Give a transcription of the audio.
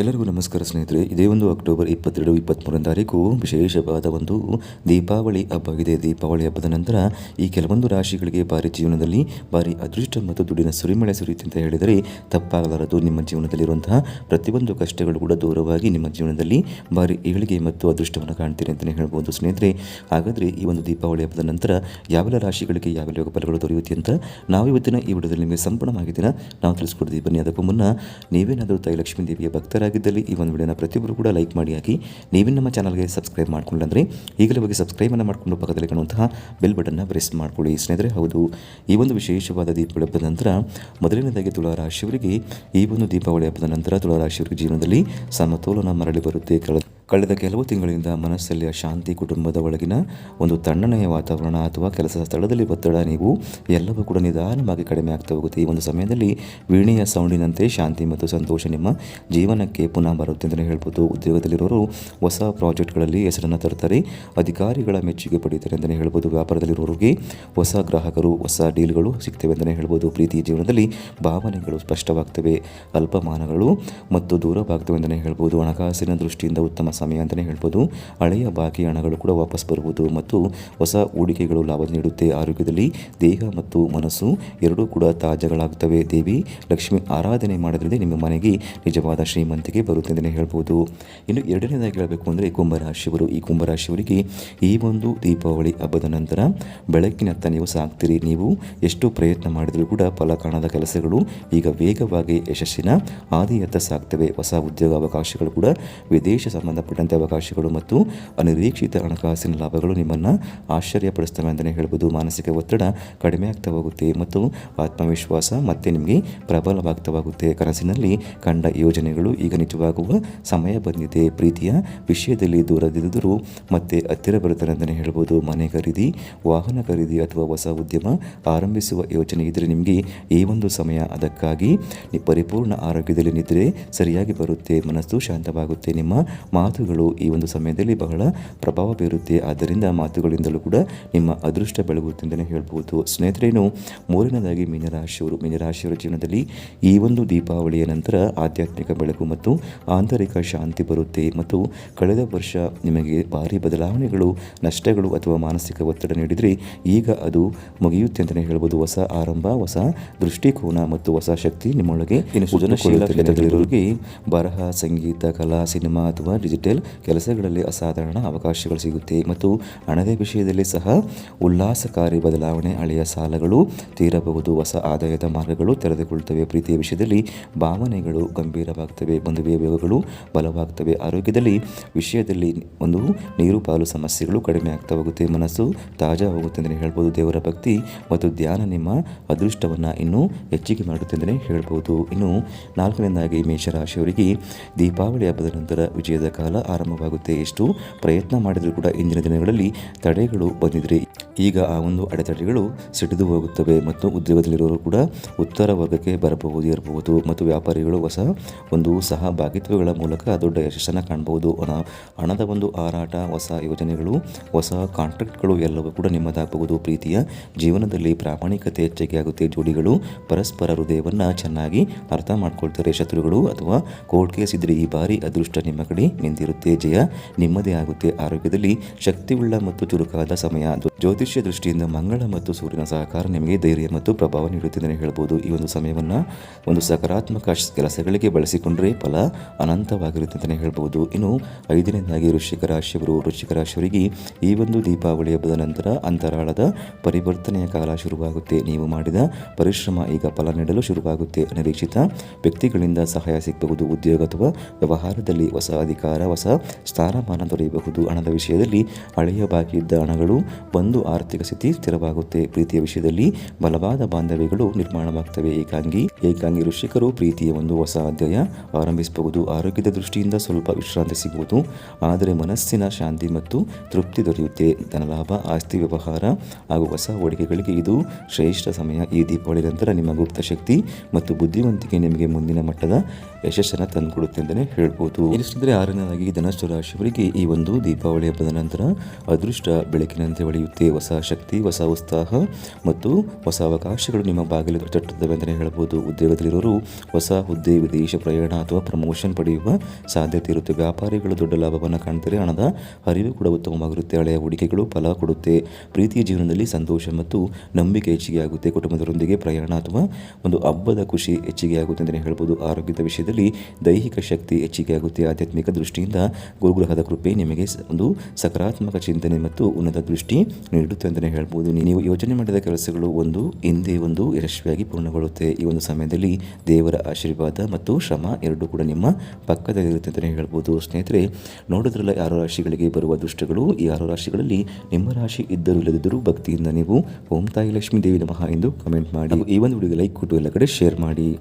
ಎಲ್ಲರಿಗೂ ನಮಸ್ಕಾರ ಸ್ನೇಹಿತರೆ, ಇದೇ ಒಂದು ಅಕ್ಟೋಬರ್ ಇಪ್ಪತ್ತೆರಡು ಇಪ್ಪತ್ತ್ಮೂರನೇ ತಾರೀಕು ವಿಶೇಷವಾದ ಒಂದು ದೀಪಾವಳಿ ಹಬ್ಬ ಇದೆ ದೀಪಾವಳಿ ಹಬ್ಬದ ನಂತರ ಈ ಕೆಲವೊಂದು ರಾಶಿಗಳಿಗೆ ಭಾರಿ ಜೀವನದಲ್ಲಿ ಭಾರಿ ಅದೃಷ್ಟ ಮತ್ತು ದುಡಿನ ಸುರಿಮಳೆ ಸುರಿಯುತ್ತೆ ಅಂತ ಹೇಳಿದರೆ ತಪ್ಪಾಗಲಾರದು. ನಿಮ್ಮ ಜೀವನದಲ್ಲಿರುವಂತಹ ಪ್ರತಿಯೊಂದು ಕಷ್ಟಗಳು ಕೂಡ ದೂರವಾಗಿ ನಿಮ್ಮ ಜೀವನದಲ್ಲಿ ಭಾರಿ ಏಳಿಗೆ ಮತ್ತು ಅದೃಷ್ಟವನ್ನು ಕಾಣ್ತೀರಿ ಅಂತಲೇ ಹೇಳ್ಬೋದು ಸ್ನೇಹಿತರೆ. ಹಾಗಾದರೆ ಈ ಒಂದು ದೀಪಾವಳಿ ಹಬ್ಬದ ನಂತರ ಯಾವೆಲ್ಲ ರಾಶಿಗಳಿಗೆ ಯಾವೆಲ್ಲ ಫಲಗಳು ದೊರೆಯುತ್ತೆ ಅಂತ ನಾವು ಇವತ್ತಿನ ಈ ವಿಡಿಯೋದಲ್ಲಿ ನಿಮಗೆ ಸಂಪೂರ್ಣ ಮಾಹಿತಿನ ನಾವು ತಿಳಿಸ್ಕೊಡ್ತೀವಿ. ಬನ್ನಿ, ಅದಕ್ಕೂ ಮುನ್ನ ನೀವೇನಾದರೂ ತಾಯಿ ಲಕ್ಷ್ಮೀ ದೇವಿಯ ಭಕ್ತರಾಗಿದ್ದಲ್ಲಿ ಈ ಒಂದು ವಿಡಿಯೋನ ಪ್ರತಿಯೊಬ್ಬರು ಕೂಡ ಲೈಕ್ ಮಾಡಿ ಹಾಕಿ ನೀವೇ ನಮ್ಮ ಚಾನಲ್ಗೆ ಸಬ್ಸ್ಕ್ರೈಬ್ ಮಾಡ್ಕೊಂಡ್ರೆ ಈಗಲೇ ಹೋಗಿ ಸಬ್ಸ್ಕ್ರೈಬನ್ನು ಮಾಡಿಕೊಂಡು ಪಕ್ಕದಲ್ಲಿ ಕಾಣುವಂತಹ ಬೆಲ್ ಬಟನ್ನ ಪ್ರೆಸ್ ಮಾಡ್ಕೊಳ್ಳಿ. ಸ್ನೇಹಿತರೆ, ಹೌದು, ಈ ಒಂದು ವಿಶೇಷವಾದ ದೀಪಾವಳಿ ಹಬ್ಬದ ನಂತರ ಮೊದಲನೇದಾಗಿ ತುಳಾರಾಶಿಯವರಿಗೆ ಈ ಒಂದು ದೀಪಾವಳಿ ಹಬ್ಬದ ನಂತರ ತುಳಾರಾಶಿಯವರಿಗೆ ಜೀವನದಲ್ಲಿ ಸಮತೋಲನ ಮರಳಿ ಬರುತ್ತೆ. ಕಳೆದ ಕಳೆದ ಕೆಲವು ತಿಂಗಳಿಂದ ಮನಸ್ಸಲ್ಲಿ ಶಾಂತಿ ಕುಟುಂಬದ ಒಳಗಿನ ಒಂದು ತಣ್ಣನೆಯ ವಾತಾವರಣ ಅಥವಾ ಕೆಲಸದ ಸ್ಥಳದಲ್ಲಿ ಒತ್ತಡ, ನೀವು ಎಲ್ಲವೂ ಕೂಡ ನಿಧಾನವಾಗಿ ಕಡಿಮೆ ಆಗ್ತಾ ಹೋಗುತ್ತೆ. ಈ ಒಂದು ಸಮಯದಲ್ಲಿ ವೀಣೆಯ ಸೌಂಡಿನಂತೆ ಶಾಂತಿ ಮತ್ತು ಸಂತೋಷ ನಿಮ್ಮ ಜೀವನಕ್ಕೆ ಪುನಃ ಬರುತ್ತೆ ಅಂತಲೇ ಹೇಳ್ಬೋದು. ಉದ್ಯೋಗದಲ್ಲಿರೋರು ಹೊಸ ಪ್ರಾಜೆಕ್ಟ್ಗಳಲ್ಲಿ ಹೆಸರನ್ನು ತರ್ತಾರೆ, ಅಧಿಕಾರಿಗಳ ಮೆಚ್ಚುಗೆ ಪಡೀತಾರೆ ಅಂತಲೇ ಹೇಳ್ಬೋದು. ವ್ಯಾಪಾರದಲ್ಲಿರೋರಿಗೆ ಹೊಸ ಗ್ರಾಹಕರು, ಹೊಸ ಡೀಲ್ಗಳು ಸಿಗ್ತವೆ ಅಂತಲೇ ಹೇಳ್ಬೋದು. ಪ್ರೀತಿ ಜೀವನದಲ್ಲಿ ಭಾವನೆಗಳು ಸ್ಪಷ್ಟವಾಗ್ತವೆ, ಅಲ್ಪಮಾನಗಳು ಮತ್ತು ದೂರವಾಗ್ತವೆ ಅಂತಲೇ ಹೇಳ್ಬೋದು. ಹಣಕಾಸಿನ ದೃಷ್ಟಿಯಿಂದ ಉತ್ತಮ ಸಮಯ ಅಂತಲೇ ಹೇಳ್ಬೋದು. ಹಳೆಯ ಬಾಕಿ ಹಣಗಳು ಕೂಡ ವಾಪಸ್ ಬರುವುದು ಮತ್ತು ಹೊಸ ಹೂಡಿಕೆಗಳು ಲಾಭ ನೀಡುತ್ತೆ. ಆರೋಗ್ಯದಲ್ಲಿ ದೇಹ ಮತ್ತು ಮನಸ್ಸು ಎರಡೂ ಕೂಡ ತಾಜಾಗಳಾಗ್ತವೆ ದೇವಿ ಲಕ್ಷ್ಮಿ ಆರಾಧನೆ ಮಾಡೋದ್ರಿಂದ ನಿಮ್ಮ ಮನೆಗೆ ನಿಜವಾದ ಶ್ರೀಮಂತಿಗೆ ಬರುತ್ತೆ ಅಂತಲೇ ಹೇಳ್ಬೋದು. ಇನ್ನು ಎರಡನೇದಾಗಿ ಹೇಳಬೇಕು ಅಂದರೆ ಕುಂಭರಾಶಿಯವರು. ಈ ಕುಂಭರಾಶಿಯವರಿಗೆ ಈ ಒಂದು ದೀಪಾವಳಿ ಹಬ್ಬದ ನಂತರ ಬೆಳಕಿನತ್ತ ನೀವು ಸಾಕ್ತೀರಿ. ನೀವು ಎಷ್ಟು ಪ್ರಯತ್ನ ಮಾಡಿದರೂ ಕೂಡ ಫಲ ಕಾಣದ ಕೆಲಸಗಳು ಈಗ ವೇಗವಾಗಿ ಯಶಸ್ಸಿನ ಆದಿಯತ್ತ ಸಾಗ್ತವೆ ಹೊಸ ಉದ್ಯೋಗ ಅವಕಾಶಗಳು ಕೂಡ ವಿದೇಶ ಸಂಬಂಧಪಟ್ಟಂತೆ ಅವಕಾಶಗಳು ಮತ್ತು ಅನಿರೀಕ್ಷಿತ ಹಣಕಾಸಿನ ಲಾಭಗಳು ನಿಮ್ಮನ್ನು ಆಶ್ಚರ್ಯಪಡಿಸ್ತವೆ ಅಂತಲೇ ಹೇಳ್ಬೋದು. ಮಾನಸಿಕ ಒತ್ತಡ ಕಡಿಮೆ ಆಗ್ತಾ ಹೋಗುತ್ತೆ ಮತ್ತು ಆತ್ಮವಿಶ್ವಾಸ ಮತ್ತೆ ನಿಮಗೆ ಪ್ರಬಲವಾಗ್ತವಾಗುತ್ತೆ. ಕನಸಿನಲ್ಲಿ ಕಂಡ ಯೋಜನೆಗಳು ಈಗ ನಿಜವಾಗುವ ಸಮಯ ಬಂದಿದೆ. ಪ್ರೀತಿಯ ವಿಷಯದಲ್ಲಿ ದೂರದಿದ್ದರೂ ಮತ್ತೆ ಹತ್ತಿರ ಬರುತ್ತಾರೆ ಅಂತಲೇ ಹೇಳ್ಬೋದು. ಮನೆ ಖರೀದಿ, ವಾಹನ ಖರೀದಿ ಅಥವಾ ಹೊಸ ಉದ್ಯಮ ಆರಂಭಿಸುವ ಯೋಜನೆ ಇದ್ದರೆ ನಿಮಗೆ ಈ ಒಂದು ಸಮಯ ಅದಕ್ಕಾಗಿ ಪರಿಪೂರ್ಣ ಆರೋಗ್ಯದಲ್ಲಿ ನಿದ್ರೆ ಸರಿಯಾಗಿ ಬರುತ್ತೆ. ಮನಸ್ಸು ಶಾಂತವಾಗುತ್ತೆ. ನಿಮ್ಮ ಮಾತುಗಳು ಈ ಒಂದು ಸಮಯದಲ್ಲಿ ಬಹಳ ಪ್ರಭಾವ ಬೀರುತ್ತೆ. ಆದ್ದರಿಂದ ಮಾತುಗಳಿಂದಲೂ ಕೂಡ ನಿಮ್ಮ ಅದೃಷ್ಟ ಬೆಳಗುತ್ತೆ ಅಂತಲೇ ಹೇಳ್ಬೋದು. ಸ್ನೇಹಿತರೇನು ಮೂರನೇದಾಗಿ ಮೀನರಾಶಿಯವರು. ಮೀನರಾಶಿಯವರ ಜೀವನದಲ್ಲಿ ಈ ಒಂದು ದೀಪಾವಳಿಯ ನಂತರ ಆಧ್ಯಾತ್ಮಿಕ ಬೆಳಕು ಮತ್ತು ಆಂತರಿಕ ಶಾಂತಿ ಬರುತ್ತೆ. ಮತ್ತು ಕಳೆದ ವರ್ಷ ನಿಮಗೆ ಭಾರಿ ಬದಲಾವಣೆಗಳು ನಷ್ಟಗಳು ಅಥವಾ ಮಾನಸಿಕ ಒತ್ತಡ ನೀಡಿದರೆ ಈಗ ಅದು ಮುಗಿಯುತ್ತೆ ಅಂತಲೇ ಹೇಳ್ಬೋದು. ಹೊಸ ಆರಂಭ ಹೊಸ ದೃಷ್ಟಿಕೋನ ಮತ್ತು ಹೊಸ ಶಕ್ತಿ ನಿಮ್ಮೊಳಗೆ ಬರಹ ಸಂಗೀತ ಕಲಾ ಸಿನಿಮಾ ಅಥವಾ ಡಿಜಿಟಲ್ ಕೆಲಸಗಳಲ್ಲಿ ಅಸಾಧಾರಣ ಅವಕಾಶಗಳು ಸಿಗುತ್ತೆ. ಮತ್ತು ಹಣದ ವಿಷಯದಲ್ಲಿ ಸಹ ಉಲ್ಲಾಸಕಾರಿ ಬದಲಾವಣೆ ಹಳೆಯ ಸಾಲಗಳು ತೀರಬಹುದು. ಹೊಸ ಆದಾಯದ ಮಾರ್ಗಗಳು ತೆರೆದುಕೊಳ್ಳುತ್ತವೆ. ಪ್ರೀತಿಯ ವಿಷಯದಲ್ಲಿ ಭಾವನೆಗಳು ಗಂಭೀರವಾಗ್ತವೆ ಬಂಧು ವ್ಯವಹಾರಗಳು ಬಲವಾಗ್ತವೆ ಆರೋಗ್ಯದಲ್ಲಿ ವಿಷಯದಲ್ಲಿ ಒಂದು ನೀರು ಪಾಲು ಸಮಸ್ಯೆಗಳು ಕಡಿಮೆ ಆಗ್ತಾ ಹೋಗುತ್ತೆ. ಮನಸ್ಸು ತಾಜಾ ಹೋಗುತ್ತೆ ಅಂತಲೇ ಹೇಳ್ಬೋದು. ದೇವರ ಭಕ್ತಿ ಮತ್ತು ಧ್ಯಾನ ನಿಮ್ಮ ಅದೃಷ್ಟವನ್ನು ಇನ್ನೂ ಹೆಚ್ಚಿಗೆ ಮಾಡುತ್ತೆ ಅಂತಲೇ ಹೇಳ್ಬೋದು. ಇನ್ನು ನಾಲ್ಕನೇದಾಗಿ ಮೇಷರಾಶಿಯವರಿಗೆ ದೀಪಾವಳಿ ಹಬ್ಬದ ನಂತರ ವಿಜಯದ ಕಾಲ ಆರಂಭವಾಗುತ್ತೆ. ಎಷ್ಟು ಪ್ರಯತ್ನ ಮಾಡಿದರೂ ಕೂಡ ಇಂದಿನ ದಿನಗಳಲ್ಲಿ ತಡೆಗಳು ಬಂದಿದ್ರೆ ಈಗ ಆ ಒಂದು ಅಡೆತಡೆಗಳು ಸಿಡಿದು ಹೋಗುತ್ತವೆ ಮತ್ತು ಉದ್ಯೋಗದಲ್ಲಿರೋರು ಕೂಡ ಉತ್ತರ ವರ್ಗಕ್ಕೆ ಬರಬಹುದು ಇರಬಹುದು ಮತ್ತು ವ್ಯಾಪಾರಿಗಳು ಹೊಸ ಒಂದು ಸಹಭಾಗಿತ್ವಗಳ ಮೂಲಕ ದೊಡ್ಡ ಯಶಸ್ಸನ್ನು ಕಾಣಬಹುದು. ಹಣ, ಹಣದ ಒಂದು ಹಾರಾಟ, ಹೊಸ ಯೋಜನೆಗಳು, ಹೊಸ ಕಾಂಟ್ರಾಕ್ಟ್ಗಳು ಎಲ್ಲವೂ ಕೂಡ ನಿಮ್ಮದಾಗಬಹುದು. ಪ್ರೀತಿಯ ಜೀವನದಲ್ಲಿ ಪ್ರಾಮಾಣಿಕತೆ ಹೆಚ್ಚಿಗೆ ಆಗುತ್ತೆ ಜೋಡಿಗಳು ಪರಸ್ಪರ ಹೃದಯವನ್ನು ಚೆನ್ನಾಗಿ ಅರ್ಥ ಮಾಡ್ಕೊಳ್ತಾರೆ. ಶತ್ರುಗಳು ಅಥವಾ ಕೋರ್ಟ್ ಕೇಸ್ ಇದ್ರೆ ಈ ಬಾರಿ ಅದೃಷ್ಟ ನಿಮ್ಮ ಕಡೆ ನಿಂತಿರುತ್ತೆ. ಜಯ ನಿಮ್ಮದೇ ಆಗುತ್ತೆ. ಆರೋಗ್ಯದಲ್ಲಿ ಶಕ್ತಿಯುಳ್ಳ ಮತ್ತು ಚುರುಕಾದ ಸಮಯ. ಜ್ಯೋತಿಷ್ಯ ದೃಷ್ಟಿಯಿಂದ ಮಂಗಳ ಮತ್ತು ಸೂರ್ಯನ ಸಹಕಾರ ನಿಮಗೆ ಧೈರ್ಯ ಮತ್ತು ಪ್ರಭಾವ ನೀಡುತ್ತಿದ್ದೇನೆ ಹೇಳ್ಬೋದು ಈ ಒಂದು ಸಮಯವನ್ನು ಒಂದು ಸಕಾರಾತ್ಮಕ ಕೆಲಸಗಳಿಗೆ ಬಳಸಿಕೊಂಡರೆ ಫಲ ಅನಂತವಾಗಿರುತ್ತೆ ಅಂತಲೇ ಹೇಳ್ಬೋದು ಇನ್ನು ಐದನೇದಾಗಿ ವೃಶ್ಚಿಕ ರಾಶಿಯವರು, ವೃಶ್ಚಿಕ ರಾಶಿಯವರಿಗೆ ಈ ಒಂದು ದೀಪಾವಳಿ ಹಬ್ಬದ ನಂತರ ಅಂತರಾಳದ ಪರಿವರ್ತನೆಯ ಕಾಲ ಶುರುವಾಗುತ್ತೆ. ನೀವು ಮಾಡಿದ ಪರಿಶ್ರಮ ಈಗ ಫಲ ನೀಡಲು ಶುರುವಾಗುತ್ತೆ. ಅನಿರೀಕ್ಷಿತ ವ್ಯಕ್ತಿಗಳಿಂದ ಸಹಾಯ ಸಿಗಬಹುದು. ಉದ್ಯೋಗ ಅಥವಾ ವ್ಯವಹಾರದಲ್ಲಿ ಹೊಸ ಅಧಿಕಾರ, ಹೊಸ ಸ್ಥಾನಮಾನ ದೊರೆಯಬಹುದು. ಹಣದ ವಿಷಯದಲ್ಲಿ ಹಳೆಯ ಬಾಕಿ ಇದ್ದ ಹಣಗಳು ಒಂದು ಆರ್ಥಿಕ ಸ್ಥಿತಿ ಸ್ಥಿರವಾಗುತ್ತೆ. ಪ್ರೀತಿಯ ವಿಷಯದಲ್ಲಿ ಬಲವಾದ ಬಾಂಧವ್ಯಗಳು ನಿರ್ಮಾಣವಾಗ್ತವೆ. ಏಕಾಂಗಿ ಏಕಾಂಗಿ ಋಷಿಕರು ಪ್ರೀತಿಯ ಒಂದು ಹೊಸ ಅಧ್ಯಾಯ ಆರಂಭಿಸಬಹುದು. ಆರೋಗ್ಯದ ದೃಷ್ಟಿಯಿಂದ ಸ್ವಲ್ಪ ವಿಶ್ರಾಂತಿ ಸಿಗುವುದು ಆದರೆ ಮನಸ್ಸಿನ ಶಾಂತಿ ಮತ್ತು ತೃಪ್ತಿ ದೊರೆಯುತ್ತೆ. ಧನಲಾಭ, ಆಸ್ತಿ ವ್ಯವಹಾರ ಹಾಗೂ ಹೊಸ ಹೂಡಿಕೆಗಳಿಗೆ ಇದು ಶ್ರೇಷ್ಠ ಸಮಯ. ಈ ದೀಪಾವಳಿ ನಂತರ ನಿಮ್ಮ ಗುಪ್ತ ಶಕ್ತಿ ಮತ್ತು ಬುದ್ಧಿವಂತಿಕೆ ನಿಮಗೆ ಮುಂದಿನ ಮಟ್ಟದ ಯಶಸ್ಸನ್ನು ತಂದುಕೊಡುತ್ತೆ ಅಂತಲೇ ಹೇಳ್ಬೋದು. ಎನಿಸಿದರೆ ಆರನೇದಾಗಿ ಧನಸ್ಸು ರಾಶಿಯವರಿಗೆ ಈ ಒಂದು ದೀಪಾವಳಿ ಹಬ್ಬದ ನಂತರ ಅದೃಷ್ಟ ಬೆಳಕಿನಂತೆ ಹೊಳೆಯುತ್ತೆ ಹೊಸ ಹೊಸ ಶಕ್ತಿ, ಹೊಸ ಉತ್ಸಾಹ ಮತ್ತು ಹೊಸ ಅವಕಾಶಗಳು ನಿಮ್ಮ ಬಾಗಿಲು ತಟ್ಟುತ್ತವೆ ಅಂತಲೇ ಹೇಳ್ಬೋದು. ಉದ್ಯೋಗದಲ್ಲಿರೋರು ಹೊಸ ಹುದ್ದೆ, ವಿದೇಶ ಪ್ರಯಾಣ ಅಥವಾ ಪ್ರಮೋಷನ್ ಪಡೆಯುವ ಸಾಧ್ಯತೆ ಇರುತ್ತೆ. ವ್ಯಾಪಾರಿಗಳು ದೊಡ್ಡ ಲಾಭವನ್ನು ಕಾಣ್ತಾರೆ, ಹಣದ ಹರಿವು ಕೂಡ ಉತ್ತಮವಾಗಿರುತ್ತೆ. ಹಳೆಯ ಹೂಡಿಕೆಗಳು ಫಲ ಕೊಡುತ್ತೆ. ಪ್ರೀತಿಯ ಜೀವನದಲ್ಲಿ ಸಂತೋಷ ಮತ್ತು ನಂಬಿಕೆ ಹೆಚ್ಚಿಗೆ ಆಗುತ್ತೆ. ಕುಟುಂಬದವರೊಂದಿಗೆ ಪ್ರಯಾಣ ಅಥವಾ ಒಂದು ಹಬ್ಬದ ಖುಷಿ ಹೆಚ್ಚಿಗೆ ಆಗುತ್ತೆ ಅಂತಲೇ ಹೇಳ್ಬೋದು. ಆರೋಗ್ಯದ ವಿಷಯದಲ್ಲಿ ದೈಹಿಕ ಶಕ್ತಿ ಹೆಚ್ಚಿಗೆ ಆಗುತ್ತೆ. ಆಧ್ಯಾತ್ಮಿಕ ದೃಷ್ಟಿಯಿಂದ ಗುರುಗ್ರಹದ ಕೃಪೆ ನಿಮಗೆ ಒಂದು ಸಕಾರಾತ್ಮಕ ಚಿಂತನೆ ಮತ್ತು ಉನ್ನತ ದೃಷ್ಟಿ ನೀಡುತ್ತೆ. ಅಂತಲೇ ಹೇಳ್ಬೋದು. ನೀವು ಯೋಚನೆ ಮಾಡಿದ ಕೆಲಸಗಳು ಒಂದು, ಹಿಂದೆ ಒಂದು, ಯಶಸ್ವಿಯಾಗಿ ಪೂರ್ಣಗೊಳ್ಳುತ್ತೆ. ಈ ಒಂದು ಸಮಯದಲ್ಲಿ ದೇವರ ಆಶೀರ್ವಾದ ಮತ್ತು ಶ್ರಮ ಎರಡೂ ಕೂಡ ನಿಮ್ಮ ಪಕ್ಕದಲ್ಲಿರುತ್ತೆ ಅಂತಲೇ ಹೇಳ್ಬೋದು. ಸ್ನೇಹಿತರೆ, ನೋಡೋದ್ರಲ್ಲ ಯಾರೋ ರಾಶಿಗಳಿಗೆ ಬರುವ ದುಷ್ಟಗಳು, ಈ ಯಾರೋ ರಾಶಿಗಳಲ್ಲಿ ನಿಮ್ಮ ರಾಶಿ ಇದ್ದರೂ ಇಲ್ಲದಿದ್ದರೂ ಭಕ್ತಿಯಿಂದ ನೀವು ಓಂ ತಾಯಿ ಲಕ್ಷ್ಮೀ ದೇವಿ ನಮಃ ಎಂದು ಕಮೆಂಟ್ ಮಾಡಿ. ಈ ಒಂದು ವಿಡಿಯೋಗೆ ಲೈಕ್ ಕೊಟ್ಟು ಎಲ್ಲ ಕಡೆ ಶೇರ್ ಮಾಡಿ.